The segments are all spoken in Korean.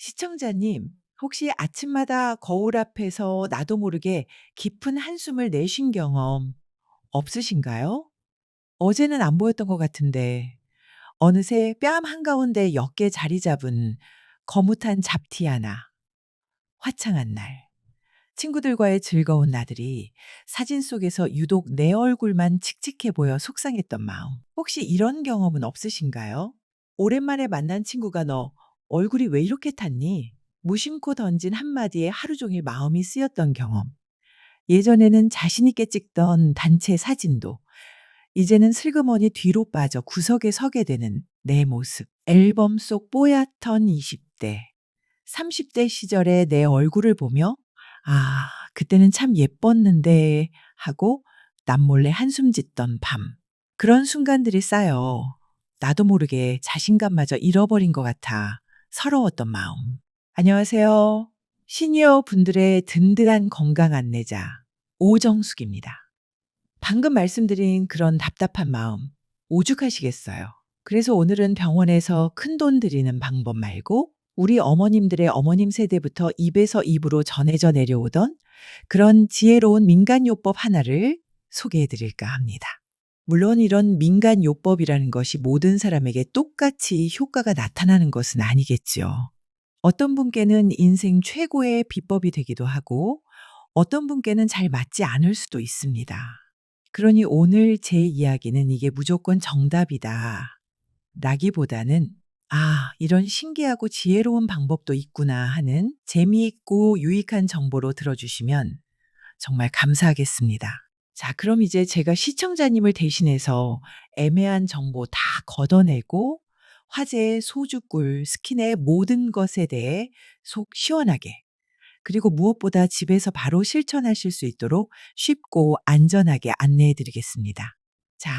시청자님, 혹시 아침마다 거울 앞에서 나도 모르게 깊은 한숨을 내쉰 경험 없으신가요? 어제는 안 보였던 것 같은데, 어느새 뺨 한가운데 옅게 자리 잡은 거뭇한 잡티 하나, 화창한 날. 친구들과의 즐거운 나들이 사진 속에서 유독 내 얼굴만 칙칙해 보여 속상했던 마음. 혹시 이런 경험은 없으신가요? 오랜만에 만난 친구가 너 얼굴이 왜 이렇게 탔니? 무심코 던진 한마디에 하루 종일 마음이 쓰였던 경험. 예전에는 자신있게 찍던 단체 사진도 이제는 슬그머니 뒤로 빠져 구석에 서게 되는 내 모습. 앨범 속 뽀얗던 20대. 30대 시절의 내 얼굴을 보며 아, 그때는 참 예뻤는데 하고 남몰래 한숨 짓던 밤. 그런 순간들이 쌓여 나도 모르게 자신감마저 잃어버린 것 같아 서러웠던 마음. 안녕하세요. 시니어 분들의 든든한 건강 안내자 오정숙입니다. 방금 말씀드린 그런 답답한 마음 오죽하시겠어요. 그래서 오늘은 병원에서 큰 돈 들이는 방법 말고 우리 어머님들의 어머님 세대부터 입에서 입으로 전해져 내려오던 그런 지혜로운 민간요법 하나를 소개해 드릴까 합니다. 물론 이런 민간 요법이라는 것이 모든 사람에게 똑같이 효과가 나타나는 것은 아니겠지요. 어떤 분께는 인생 최고의 비법이 되기도 하고 어떤 분께는 잘 맞지 않을 수도 있습니다. 그러니 오늘 제 이야기는 이게 무조건 정답이다. 라기보다는 아, 이런 신기하고 지혜로운 방법도 있구나 하는 재미있고 유익한 정보로 들어주시면 정말 감사하겠습니다. 자, 그럼 이제 제가 시청자님을 대신해서 애매한 정보 다 걷어내고 화제의 소주꿀, 스킨의 모든 것에 대해 속 시원하게 그리고 무엇보다 집에서 바로 실천하실 수 있도록 쉽고 안전하게 안내해 드리겠습니다. 자,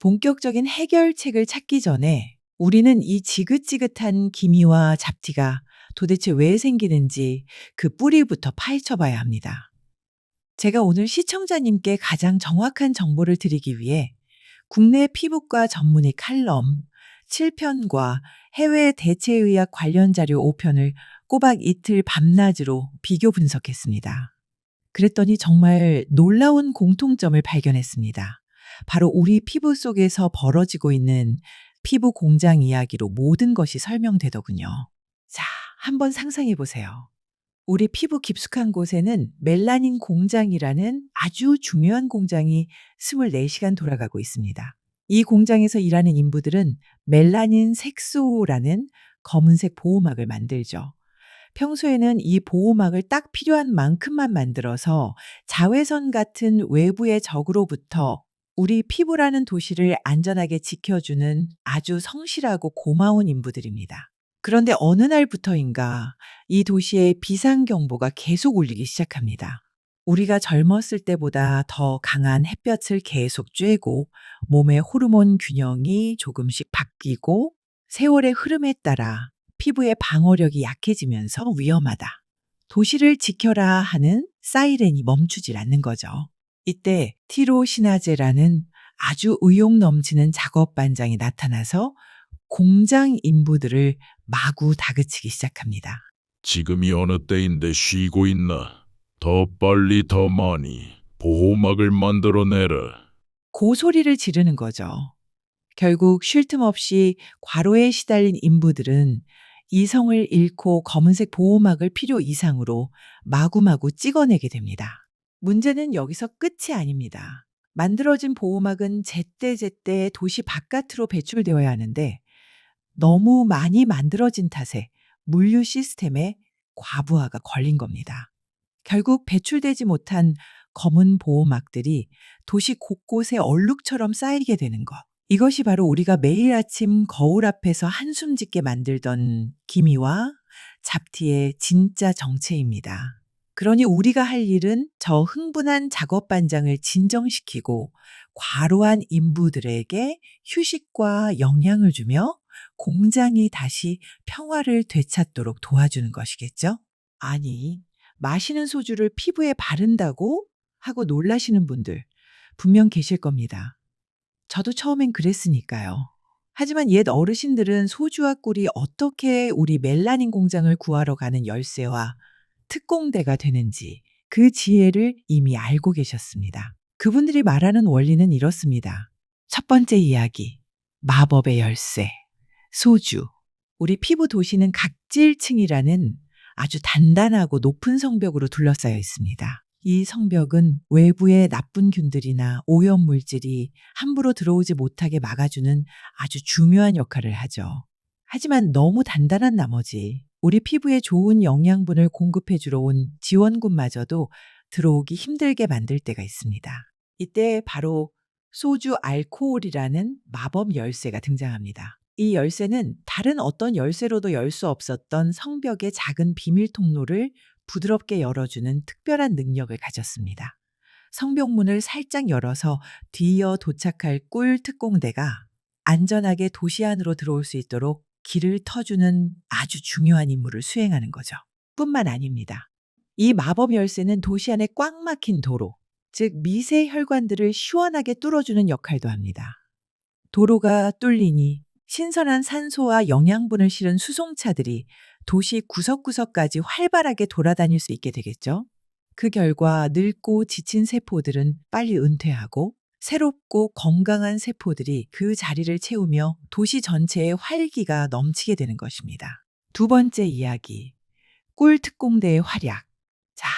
본격적인 해결책을 찾기 전에 우리는 이 지긋지긋한 기미와 잡티가 도대체 왜 생기는지 그 뿌리부터 파헤쳐 봐야 합니다. 제가 오늘 시청자님께 가장 정확한 정보를 드리기 위해 국내 피부과 전문의 칼럼 7편과 해외 대체의학 관련 자료 5편을 꼬박 이틀 밤낮으로 비교 분석했습니다. 그랬더니 정말 놀라운 공통점을 발견했습니다. 바로 우리 피부 속에서 벌어지고 있는 피부 공장 이야기로 모든 것이 설명되더군요. 자, 한번 상상해 보세요. 우리 피부 깊숙한 곳에는 멜라닌 공장이라는 아주 중요한 공장이 24시간 돌아가고 있습니다. 이 공장에서 일하는 인부들은 멜라닌 색소라는 검은색 보호막을 만들죠. 평소에는 이 보호막을 딱 필요한 만큼만 만들어서 자외선 같은 외부의 적으로부터 우리 피부라는 도시를 안전하게 지켜주는 아주 성실하고 고마운 인부들입니다. 그런데 어느 날부터인가 이 도시의 비상경보가 계속 울리기 시작합니다. 우리가 젊었을 때보다 더 강한 햇볕을 계속 쬐고 몸의 호르몬 균형이 조금씩 바뀌고 세월의 흐름에 따라 피부의 방어력이 약해지면서 위험하다. 도시를 지켜라 하는 사이렌이 멈추질 않는 거죠. 이때 티로시나제라는 아주 의욕 넘치는 작업 반장이 나타나서 공장 인부들을 마구 다그치기 시작합니다. 지금이 어느 때인데 쉬고 있나? 더 빨리 더 많이 보호막을 만들어내라. 고소리를 지르는 거죠. 결국 쉴 틈 없이 과로에 시달린 인부들은 이성을 잃고 검은색 보호막을 필요 이상으로 마구마구 찍어내게 됩니다. 문제는 여기서 끝이 아닙니다. 만들어진 보호막은 제때제때 도시 바깥으로 배출되어야 하는데 너무 많이 만들어진 탓에 물류 시스템에 과부하가 걸린 겁니다. 결국 배출되지 못한 검은 보호막들이 도시 곳곳에 얼룩처럼 쌓이게 되는 것. 이것이 바로 우리가 매일 아침 거울 앞에서 한숨 짓게 만들던 기미와 잡티의 진짜 정체입니다. 그러니 우리가 할 일은 저 흥분한 작업 반장을 진정시키고 과로한 인부들에게 휴식과 영향을 주며 공장이 다시 평화를 되찾도록 도와주는 것이겠죠? 아니, 마시는 소주를 피부에 바른다고 하고 놀라시는 분들 분명 계실 겁니다. 저도 처음엔 그랬으니까요. 하지만 옛 어르신들은 소주와 꿀이 어떻게 우리 멜라닌 공장을 구하러 가는 열쇠와 특공대가 되는지 그 지혜를 이미 알고 계셨습니다. 그분들이 말하는 원리는 이렇습니다. 첫 번째 이야기. 마법의 열쇠. 소주. 우리 피부 도시는 각질층이라는 아주 단단하고 높은 성벽으로 둘러싸여 있습니다. 이 성벽은 외부의 나쁜 균들이나 오염 물질이 함부로 들어오지 못하게 막아주는 아주 중요한 역할을 하죠. 하지만 너무 단단한 나머지 우리 피부에 좋은 영양분을 공급해 주러 온 지원군마저도 들어오기 힘들게 만들 때가 있습니다. 이때 바로 소주 알코올이라는 마법 열쇠가 등장합니다. 이 열쇠는 다른 어떤 열쇠로도 열 수 없었던 성벽의 작은 비밀 통로를 부드럽게 열어주는 특별한 능력을 가졌습니다. 성벽문을 살짝 열어서 뒤이어 도착할 꿀 특공대가 안전하게 도시 안으로 들어올 수 있도록 길을 터주는 아주 중요한 임무를 수행하는 거죠. 뿐만 아닙니다. 이 마법 열쇠는 도시 안에 꽉 막힌 도로, 즉 미세 혈관들을 시원하게 뚫어주는 역할도 합니다. 도로가 뚫리니 신선한 산소와 영양분을 실은 수송차들이 도시 구석구석까지 활발하게 돌아다닐 수 있게 되겠죠. 그 결과 늙고 지친 세포들은 빨리 은퇴하고 새롭고 건강한 세포들이 그 자리를 채우며 도시 전체에 활기가 넘치게 되는 것입니다. 두 번째 이야기. 꿀 특공대의 활약. 자,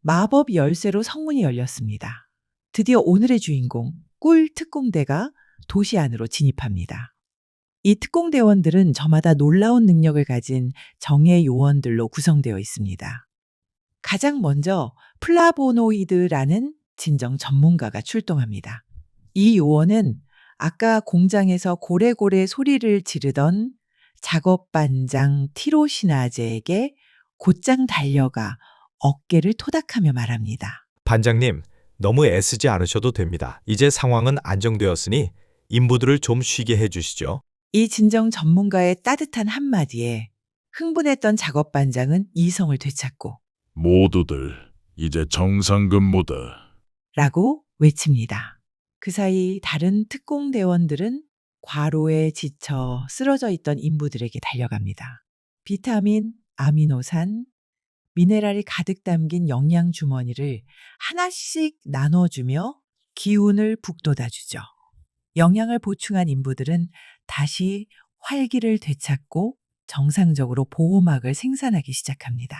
마법 열쇠로 성문이 열렸습니다. 드디어 오늘의 주인공, 꿀 특공대가 도시 안으로 진입합니다. 이 특공대원들은 저마다 놀라운 능력을 가진 정예 요원들로 구성되어 있습니다. 가장 먼저 플라보노이드라는 진정 전문가가 출동합니다. 이 요원은 아까 공장에서 고래고래 소리를 지르던 작업반장 티로시나제에게 곧장 달려가 어깨를 토닥하며 말합니다. 반장님, 너무 애쓰지 않으셔도 됩니다. 이제 상황은 안정되었으니 인부들을 좀 쉬게 해주시죠. 이 진정 전문가의 따뜻한 한마디에 흥분했던 작업 반장은 이성을 되찾고 모두들 이제 정상 근무다. 라고 외칩니다. 그 사이 다른 특공대원들은 과로에 지쳐 쓰러져 있던 인부들에게 달려갑니다. 비타민, 아미노산, 미네랄이 가득 담긴 영양 주머니를 하나씩 나눠주며 기운을 북돋아주죠. 영양을 보충한 인부들은 다시 활기를 되찾고 정상적으로 보호막을 생산하기 시작합니다.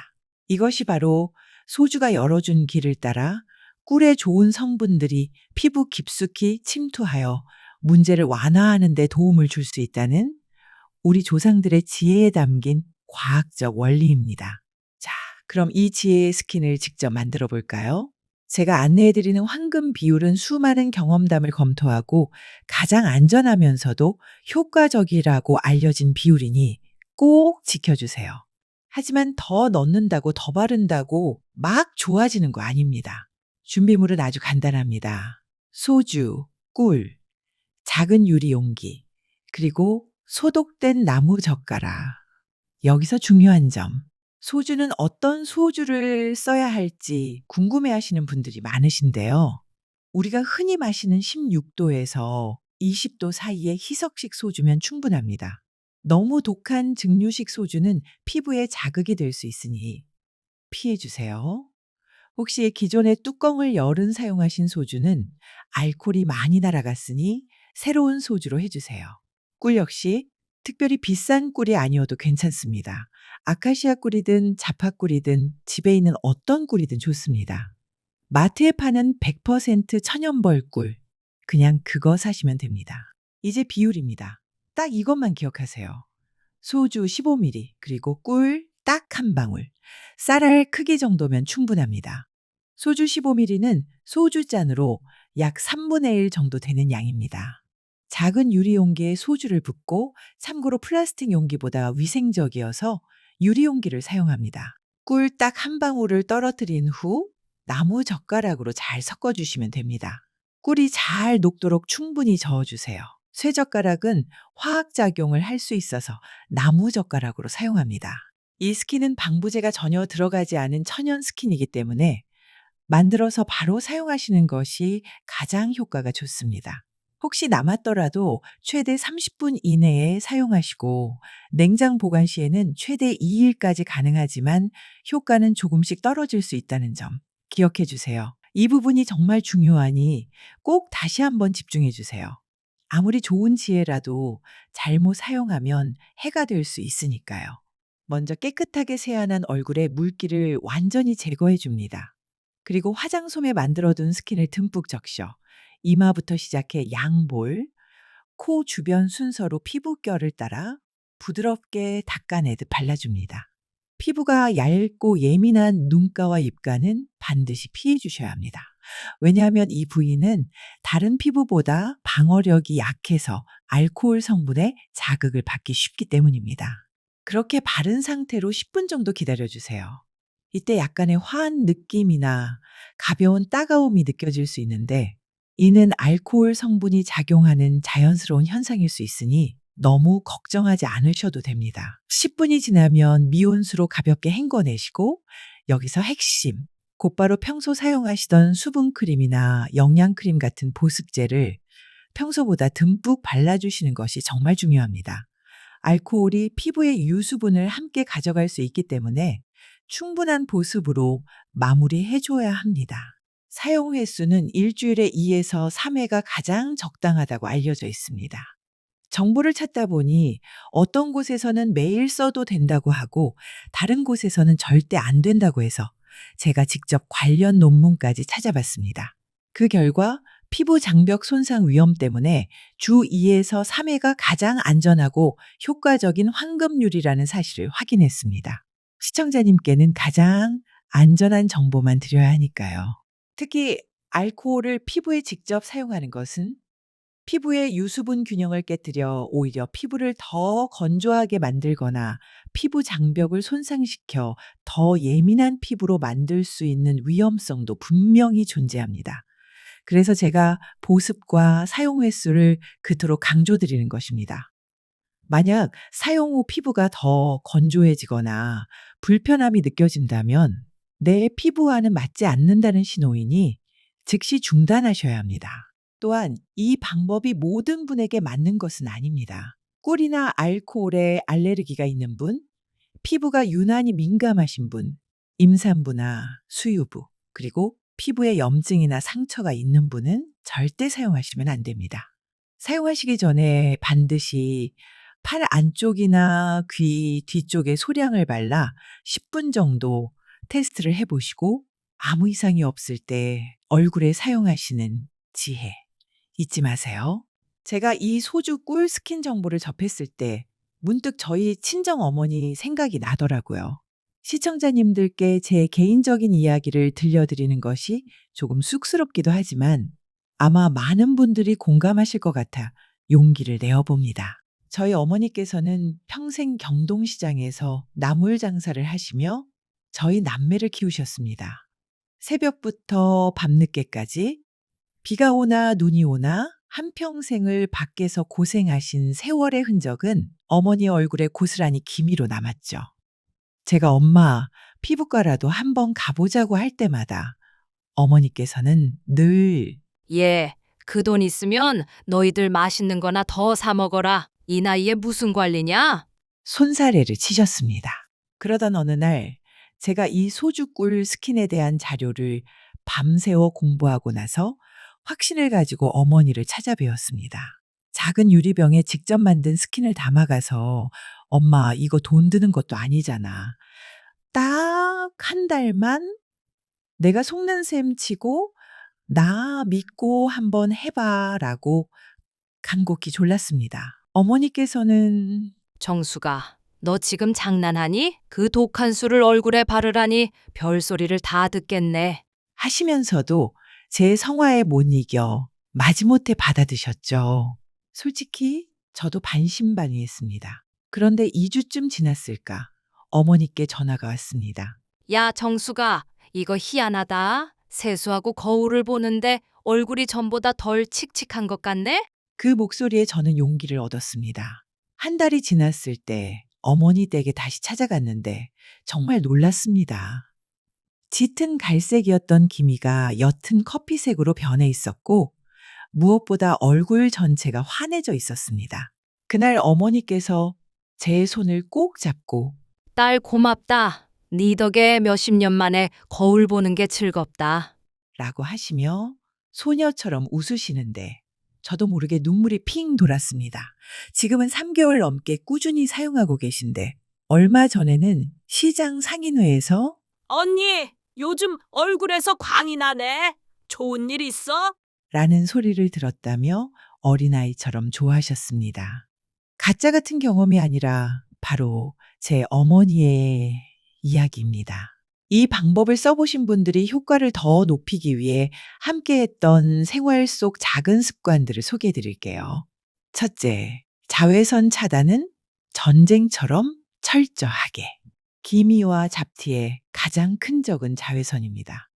이것이 바로 소주가 열어준 길을 따라 꿀의 좋은 성분들이 피부 깊숙이 침투하여 문제를 완화하는 데 도움을 줄 수 있다는 우리 조상들의 지혜에 담긴 과학적 원리입니다. 자, 그럼 이 지혜의 스킨을 직접 만들어 볼까요? 제가 안내해드리는 황금 비율은 수많은 경험담을 검토하고 가장 안전하면서도 효과적이라고 알려진 비율이니 꼭 지켜주세요. 하지만 더 넣는다고 더 바른다고 막 좋아지는 거 아닙니다. 준비물은 아주 간단합니다. 소주, 꿀, 작은 유리 용기, 그리고 소독된 나무 젓가락. 여기서 중요한 점. 소주는 어떤 소주를 써야 할지 궁금해 하시는 분들이 많으신데요. 우리가 흔히 마시는 16도에서 20도 사이의 희석식 소주면 충분합니다. 너무 독한 증류식 소주는 피부에 자극이 될 수 있으니 피해 주세요. 혹시 기존의 뚜껑을 열은 사용하신 소주는 알코올이 많이 날아갔으니 새로운 소주로 해주세요. 꿀 역시 특별히 비싼 꿀이 아니어도 괜찮습니다. 아카시아 꿀이든 자파 꿀이든 집에 있는 어떤 꿀이든 좋습니다. 마트에 파는 100% 천연벌 꿀. 그냥 그거 사시면 됩니다. 이제 비율입니다. 딱 이것만 기억하세요. 소주 15ml, 그리고 꿀 딱 한 방울. 쌀알 크기 정도면 충분합니다. 소주 15ml는 소주잔으로 약 3분의 1 정도 되는 양입니다. 작은 유리 용기에 소주를 붓고 참고로 플라스틱 용기보다 위생적이어서 유리 용기를 사용합니다. 꿀 딱 한 방울을 떨어뜨린 후 나무 젓가락으로 잘 섞어주시면 됩니다. 꿀이 잘 녹도록 충분히 저어주세요. 쇠젓가락은 화학작용을 할 수 있어서 나무 젓가락으로 사용합니다. 이 스킨은 방부제가 전혀 들어가지 않은 천연 스킨이기 때문에 만들어서 바로 사용하시는 것이 가장 효과가 좋습니다. 혹시 남았더라도 최대 30분 이내에 사용하시고 냉장 보관 시에는 최대 2일까지 가능하지만 효과는 조금씩 떨어질 수 있다는 점 기억해 주세요. 이 부분이 정말 중요하니 꼭 다시 한번 집중해 주세요. 아무리 좋은 지혜라도 잘못 사용하면 해가 될 수 있으니까요. 먼저 깨끗하게 세안한 얼굴에 물기를 완전히 제거해 줍니다. 그리고 화장솜에 만들어둔 스킨을 듬뿍 적셔 이마부터 시작해 양볼, 코 주변 순서로 피부결을 따라 부드럽게 닦아내듯 발라줍니다. 피부가 얇고 예민한 눈가와 입가는 반드시 피해 주셔야 합니다. 왜냐하면 이 부위는 다른 피부보다 방어력이 약해서 알코올 성분의 자극을 받기 쉽기 때문입니다. 그렇게 바른 상태로 10분 정도 기다려 주세요. 이때 약간의 화한 느낌이나 가벼운 따가움이 느껴질 수 있는데 이는 알코올 성분이 작용하는 자연스러운 현상일 수 있으니 너무 걱정하지 않으셔도 됩니다. 10분이 지나면 미온수로 가볍게 헹궈내시고 여기서 핵심, 곧바로 평소 사용하시던 수분크림이나 영양크림 같은 보습제를 평소보다 듬뿍 발라주시는 것이 정말 중요합니다. 알코올이 피부의 유수분을 함께 가져갈 수 있기 때문에 충분한 보습으로 마무리해줘야 합니다. 사용 횟수는 일주일에 2에서 3회가 가장 적당하다고 알려져 있습니다. 정보를 찾다 보니 어떤 곳에서는 매일 써도 된다고 하고 다른 곳에서는 절대 안 된다고 해서 제가 직접 관련 논문까지 찾아봤습니다. 그 결과 피부 장벽 손상 위험 때문에 주 2에서 3회가 가장 안전하고 효과적인 황금률이라는 사실을 확인했습니다. 시청자님께는 가장 안전한 정보만 드려야 하니까요. 특히 알코올을 피부에 직접 사용하는 것은 피부의 유수분 균형을 깨뜨려 오히려 피부를 더 건조하게 만들거나 피부 장벽을 손상시켜 더 예민한 피부로 만들 수 있는 위험성도 분명히 존재합니다. 그래서 제가 보습과 사용 횟수를 그토록 강조드리는 것입니다. 만약 사용 후 피부가 더 건조해지거나 불편함이 느껴진다면 내 피부와는 맞지 않는다는 신호이니 즉시 중단하셔야 합니다. 또한 이 방법이 모든 분에게 맞는 것은 아닙니다. 꿀이나 알코올에 알레르기가 있는 분, 피부가 유난히 민감하신 분, 임산부나 수유부, 그리고 피부에 염증이나 상처가 있는 분은 절대 사용하시면 안 됩니다. 사용하시기 전에 반드시 팔 안쪽이나 귀 뒤쪽에 소량을 발라 10분 정도 테스트를 해보시고 아무 이상이 없을 때 얼굴에 사용하시는 지혜 잊지 마세요. 제가 이 소주 꿀 스킨 정보를 접했을 때 문득 저희 친정 어머니 생각이 나더라고요. 시청자님들께 제 개인적인 이야기를 들려드리는 것이 조금 쑥스럽기도 하지만 아마 많은 분들이 공감하실 것 같아 용기를 내어봅니다. 저희 어머니께서는 평생 경동시장에서 나물 장사를 하시며 저희 남매를 키우셨습니다. 새벽부터 밤늦게까지 비가 오나 눈이 오나 한평생을 밖에서 고생하신 세월의 흔적은 어머니 얼굴에 고스란히 기미로 남았죠. 제가 엄마 피부과라도 한번 가보자고 할 때마다 어머니께서는 늘 예, 그 돈 있으면 너희들 맛있는 거나 더 사 먹어라. 이 나이에 무슨 관리냐? 손사래를 치셨습니다. 그러던 어느 날 제가 이 소주꿀 스킨에 대한 자료를 밤새워 공부하고 나서 확신을 가지고 어머니를 찾아뵈었습니다. 작은 유리병에 직접 만든 스킨을 담아가서 엄마 이거 돈 드는 것도 아니잖아. 딱 한 달만 내가 속는 셈 치고 나 믿고 한번 해봐 라고 간곡히 졸랐습니다. 어머니께서는 정수가, 너 지금 장난하니? 그 독한 술을 얼굴에 바르라니 별소리를 다 듣겠네. 하시면서도 제 성화에 못 이겨 마지못해 받아드셨죠. 솔직히 저도 반신반의했습니다. 그런데 2주쯤 지났을까 어머니께 전화가 왔습니다. 야, 정수가, 이거 희한하다. 세수하고 거울을 보는데 얼굴이 전보다 덜 칙칙한 것 같네? 그 목소리에 저는 용기를 얻었습니다. 한 달이 지났을 때 어머니 댁에 다시 찾아갔는데 정말 놀랐습니다. 짙은 갈색이었던 기미가 옅은 커피색으로 변해 있었고 무엇보다 얼굴 전체가 환해져 있었습니다. 그날 어머니께서 제 손을 꼭 잡고 딸 고맙다. 네 덕에 몇십 년 만에 거울 보는 게 즐겁다. 라고 하시며 소녀처럼 웃으시는데 저도 모르게 눈물이 핑 돌았습니다. 지금은 3개월 넘게 꾸준히 사용하고 계신데 얼마 전에는 시장 상인회에서 언니, 요즘 얼굴에서 광이 나네. 좋은 일 있어? 라는 소리를 들었다며 어린아이처럼 좋아하셨습니다. 가짜 같은 경험이 아니라 바로 제 어머니의 이야기입니다. 이 방법을 써보신 분들이 효과를 더 높이기 위해 함께 했던 생활 속 작은 습관들을 소개해 드릴게요. 첫째, 자외선 차단은 전쟁처럼 철저하게. 기미와 잡티의 가장 큰 적은 자외선입니다.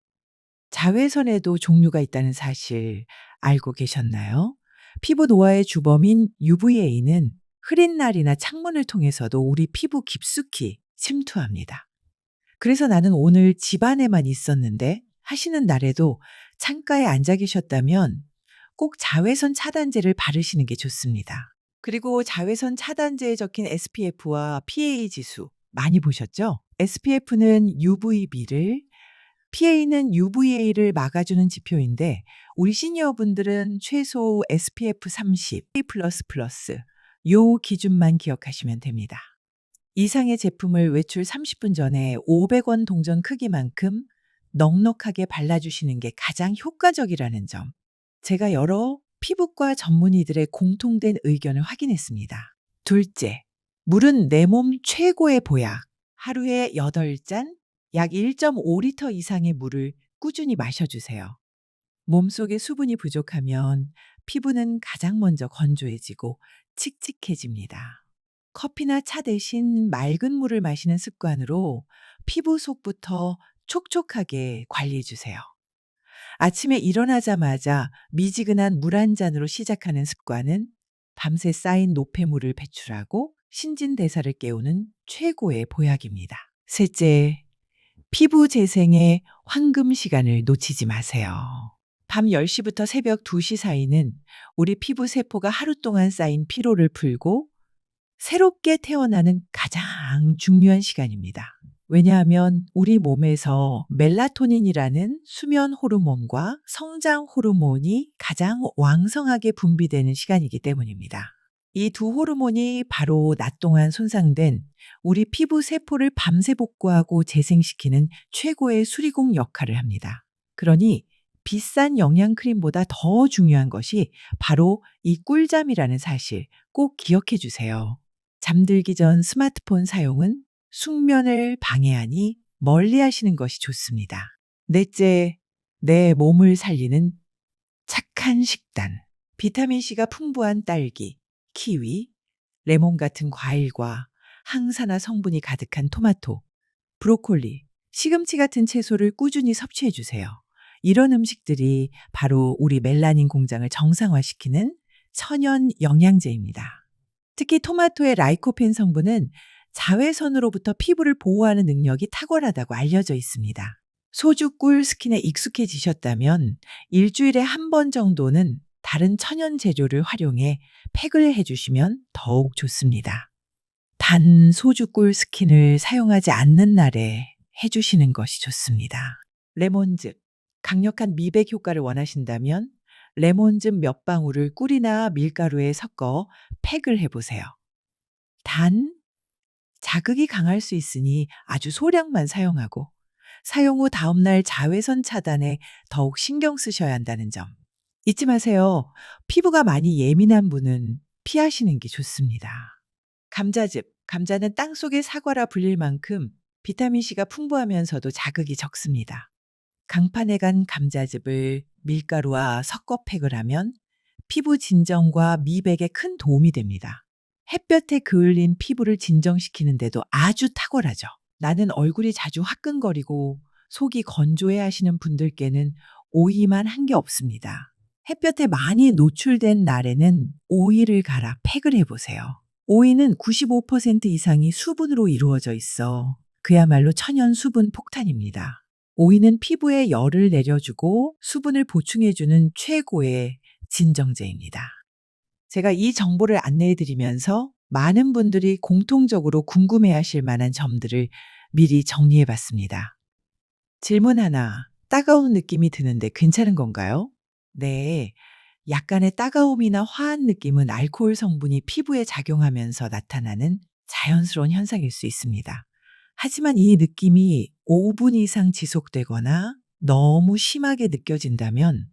자외선에도 종류가 있다는 사실 알고 계셨나요? 피부 노화의 주범인 UVA는 흐린 날이나 창문을 통해서도 우리 피부 깊숙이 침투합니다. 그래서 나는 오늘 집안에만 있었는데 하시는 날에도 창가에 앉아 계셨다면 꼭 자외선 차단제를 바르시는 게 좋습니다. 그리고 자외선 차단제에 적힌 SPF와 PA 지수 많이 보셨죠? SPF는 UVB를 PA는 UVA를 막아주는 지표인데 우리 시니어분들은 최소 SPF 30, A++, 요 기준만 기억하시면 됩니다. 이상의 제품을 외출 30분 전에 500원 동전 크기만큼 넉넉하게 발라주시는 게 가장 효과적이라는 점. 제가 여러 피부과 전문의들의 공통된 의견을 확인했습니다. 둘째, 물은 내 몸 최고의 보약. 하루에 8잔, 약 1.5리터 이상의 물을 꾸준히 마셔주세요. 몸속에 수분이 부족하면 피부는 가장 먼저 건조해지고 칙칙해집니다. 커피나 차 대신 맑은 물을 마시는 습관으로 피부 속부터 촉촉하게 관리해 주세요. 아침에 일어나자마자 미지근한 물 한 잔으로 시작하는 습관은 밤새 쌓인 노폐물을 배출하고 신진대사를 깨우는 최고의 보약입니다. 셋째, 피부 재생의 황금 시간을 놓치지 마세요. 밤 10시부터 새벽 2시 사이는 우리 피부 세포가 하루 동안 쌓인 피로를 풀고 새롭게 태어나는 가장 중요한 시간입니다. 왜냐하면 우리 몸에서 멜라토닌이라는 수면 호르몬과 성장 호르몬이 가장 왕성하게 분비되는 시간이기 때문입니다. 이 두 호르몬이 바로 낮 동안 손상된 우리 피부 세포를 밤새 복구하고 재생시키는 최고의 수리공 역할을 합니다. 그러니 비싼 영양 크림보다 더 중요한 것이 바로 이 꿀잠이라는 사실 꼭 기억해 주세요. 잠들기 전 스마트폰 사용은 숙면을 방해하니 멀리 하시는 것이 좋습니다. 넷째, 내 몸을 살리는 착한 식단. 비타민C가 풍부한 딸기, 키위, 레몬 같은 과일과 항산화 성분이 가득한 토마토, 브로콜리, 시금치 같은 채소를 꾸준히 섭취해 주세요. 이런 음식들이 바로 우리 멜라닌 공장을 정상화시키는 천연 영양제입니다. 특히 토마토의 라이코펜 성분은 자외선으로부터 피부를 보호하는 능력이 탁월하다고 알려져 있습니다. 소주 꿀 스킨에 익숙해지셨다면 일주일에 한 번 정도는 다른 천연 재료를 활용해 팩을 해주시면 더욱 좋습니다. 단 소주 꿀 스킨을 사용하지 않는 날에 해주시는 것이 좋습니다. 레몬즙. 강력한 미백 효과를 원하신다면 레몬즙 몇 방울을 꿀이나 밀가루에 섞어 팩을 해보세요. 단, 자극이 강할 수 있으니 아주 소량만 사용하고 사용 후 다음날 자외선 차단에 더욱 신경 쓰셔야 한다는 점. 잊지 마세요. 피부가 많이 예민한 분은 피하시는 게 좋습니다. 감자즙. 감자는 땅 속의 사과라 불릴 만큼 비타민C가 풍부하면서도 자극이 적습니다. 강판에 간 감자즙을 밀가루와 섞어 팩을 하면 피부 진정과 미백에 큰 도움이 됩니다. 햇볕에 그을린 피부를 진정시키는데도 아주 탁월하죠. 나는 얼굴이 자주 화끈거리고 속이 건조해 하시는 분들께는 오이만 한 게 없습니다. 햇볕에 많이 노출된 날에는 오이를 갈아 팩을 해보세요. 오이는 95% 이상이 수분으로 이루어져 있어 그야말로 천연 수분 폭탄입니다. 오이는 피부에 열을 내려주고 수분을 보충해주는 최고의 진정제입니다. 제가 이 정보를 안내해 드리면서 많은 분들이 공통적으로 궁금해 하실 만한 점들을 미리 정리해 봤습니다. 질문 하나. 따가운 느낌이 드는데 괜찮은 건가요? 네. 약간의 따가움이나 화한 느낌은 알코올 성분이 피부에 작용하면서 나타나는 자연스러운 현상일 수 있습니다. 하지만 이 느낌이 5분 이상 지속되거나 너무 심하게 느껴진다면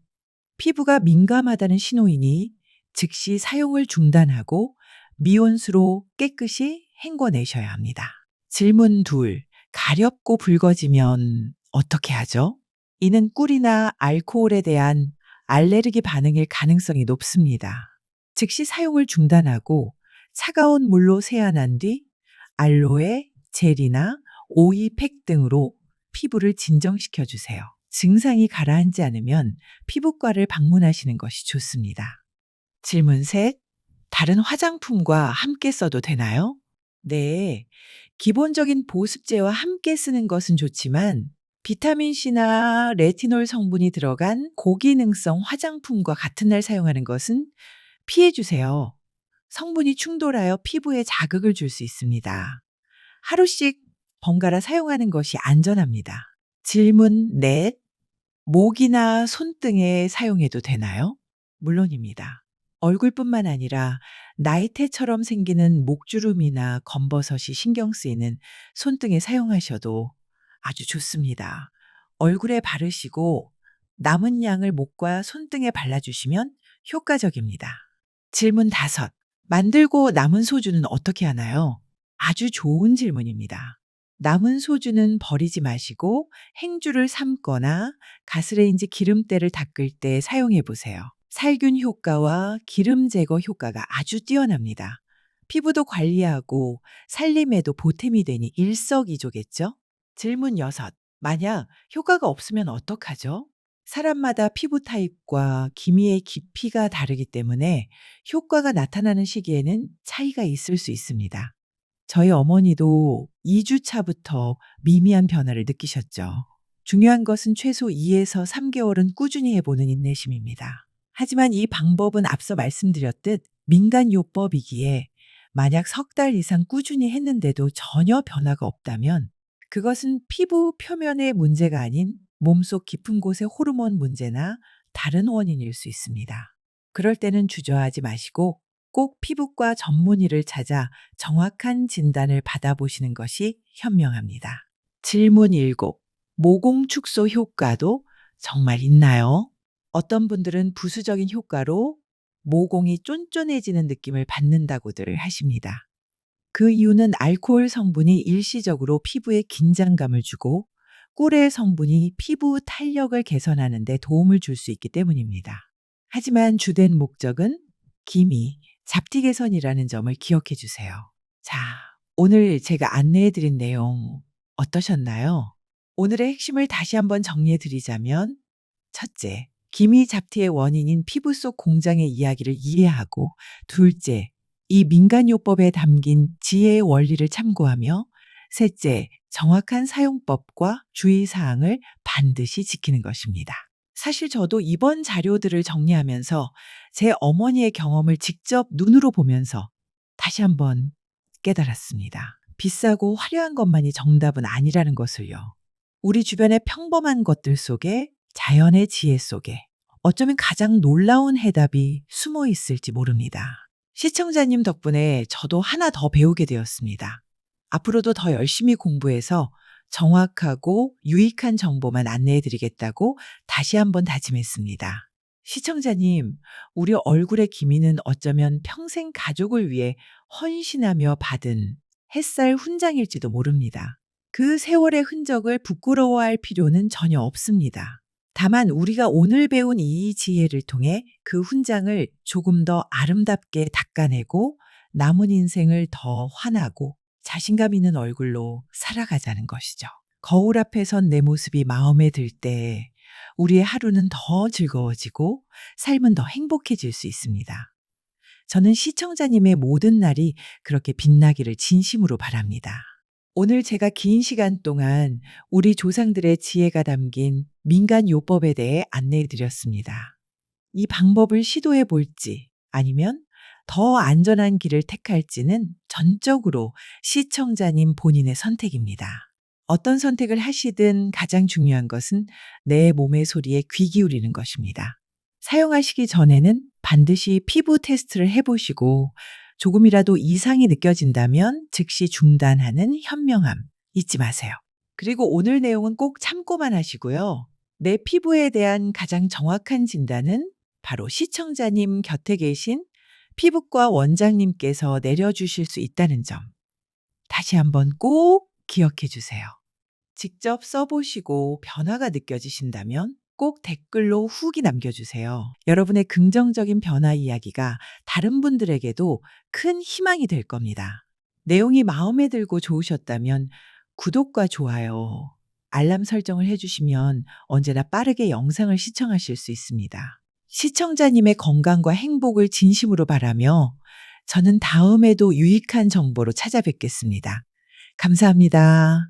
피부가 민감하다는 신호이니 즉시 사용을 중단하고 미온수로 깨끗이 헹궈내셔야 합니다. 질문 둘. 가렵고 붉어지면 어떻게 하죠? 이는 꿀이나 알코올에 대한 알레르기 반응일 가능성이 높습니다. 즉시 사용을 중단하고 차가운 물로 세안한 뒤 알로에, 젤이나 오이 팩 등으로 피부를 진정시켜 주세요. 증상이 가라앉지 않으면 피부과를 방문하시는 것이 좋습니다. 질문 셋. 다른 화장품과 함께 써도 되나요? 네. 기본적인 보습제와 함께 쓰는 것은 좋지만 비타민C나 레티놀 성분이 들어간 고기능성 화장품과 같은 날 사용하는 것은 피해 주세요. 성분이 충돌하여 피부에 자극을 줄 수 있습니다. 하루씩 번갈아 사용하는 것이 안전합니다. 질문 넷. 목이나 손 등에 사용해도 되나요? 물론입니다. 얼굴뿐만 아니라 나이테처럼 생기는 목주름이나 검버섯이 신경 쓰이는 손등에 사용하셔도 아주 좋습니다. 얼굴에 바르시고 남은 양을 목과 손등에 발라주시면 효과적입니다. 질문 다섯. 만들고 남은 소주는 어떻게 하나요? 아주 좋은 질문입니다. 남은 소주는 버리지 마시고 행주를 삶거나 가스레인지 기름때를 닦을 때 사용해 보세요. 살균 효과와 기름 제거 효과가 아주 뛰어납니다. 피부도 관리하고 살림에도 보탬이 되니 일석이조겠죠? 질문 여섯. 만약 효과가 없으면 어떡하죠? 사람마다 피부 타입과 기미의 깊이가 다르기 때문에 효과가 나타나는 시기에는 차이가 있을 수 있습니다. 저희 어머니도 2주 차부터 미미한 변화를 느끼셨죠. 중요한 것은 최소 2에서 3개월은 꾸준히 해보는 인내심입니다. 하지만 이 방법은 앞서 말씀드렸듯 민간요법이기에 만약 석 달 이상 꾸준히 했는데도 전혀 변화가 없다면 그것은 피부 표면의 문제가 아닌 몸속 깊은 곳의 호르몬 문제나 다른 원인일 수 있습니다. 그럴 때는 주저하지 마시고 꼭 피부과 전문의를 찾아 정확한 진단을 받아보시는 것이 현명합니다. 질문 7. 모공 축소 효과도 정말 있나요? 어떤 분들은 부수적인 효과로 모공이 쫀쫀해지는 느낌을 받는다고들 하십니다. 그 이유는 알코올 성분이 일시적으로 피부에 긴장감을 주고 꿀의 성분이 피부 탄력을 개선하는 데 도움을 줄 수 있기 때문입니다. 하지만 주된 목적은 기미, 잡티 개선이라는 점을 기억해 주세요. 자, 오늘 제가 안내해 드린 내용 어떠셨나요? 오늘의 핵심을 다시 한번 정리해 드리자면 첫째, 기미 잡티의 원인인 피부 속 공장의 이야기를 이해하고 둘째, 이 민간요법에 담긴 지혜의 원리를 참고하며 셋째, 정확한 사용법과 주의사항을 반드시 지키는 것입니다. 사실 저도 이번 자료들을 정리하면서 제 어머니의 경험을 직접 눈으로 보면서 다시 한번 깨달았습니다. 비싸고 화려한 것만이 정답은 아니라는 것을요. 우리 주변의 평범한 것들 속에 자연의 지혜 속에 어쩌면 가장 놀라운 해답이 숨어 있을지 모릅니다. 시청자님 덕분에 저도 하나 더 배우게 되었습니다. 앞으로도 더 열심히 공부해서 정확하고 유익한 정보만 안내해 드리겠다고 다시 한번 다짐했습니다. 시청자님, 우리 얼굴의 기미는 어쩌면 평생 가족을 위해 헌신하며 받은 햇살 훈장일지도 모릅니다. 그 세월의 흔적을 부끄러워할 필요는 전혀 없습니다. 다만 우리가 오늘 배운 이 지혜를 통해 그 훈장을 조금 더 아름답게 닦아내고 남은 인생을 더 환하고 자신감 있는 얼굴로 살아가자는 것이죠. 거울 앞에 선 내 모습이 마음에 들 때 우리의 하루는 더 즐거워지고 삶은 더 행복해질 수 있습니다. 저는 시청자님의 모든 날이 그렇게 빛나기를 진심으로 바랍니다. 오늘 제가 긴 시간 동안 우리 조상들의 지혜가 담긴 민간 요법에 대해 안내해 드렸습니다. 이 방법을 시도해 볼지 아니면 더 안전한 길을 택할지는 전적으로 시청자님 본인의 선택입니다. 어떤 선택을 하시든 가장 중요한 것은 내 몸의 소리에 귀 기울이는 것입니다. 사용하시기 전에는 반드시 피부 테스트를 해보시고 조금이라도 이상이 느껴진다면 즉시 중단하는 현명함 잊지 마세요. 그리고 오늘 내용은 꼭 참고만 하시고요. 내 피부에 대한 가장 정확한 진단은 바로 시청자님 곁에 계신 피부과 원장님께서 내려주실 수 있다는 점. 다시 한번 꼭 기억해 주세요. 직접 써보시고 변화가 느껴지신다면 꼭 댓글로 후기 남겨주세요. 여러분의 긍정적인 변화 이야기가 다른 분들에게도 큰 희망이 될 겁니다. 내용이 마음에 들고 좋으셨다면 구독과 좋아요, 알람 설정을 해주시면 언제나 빠르게 영상을 시청하실 수 있습니다. 시청자님의 건강과 행복을 진심으로 바라며 저는 다음에도 유익한 정보로 찾아뵙겠습니다. 감사합니다.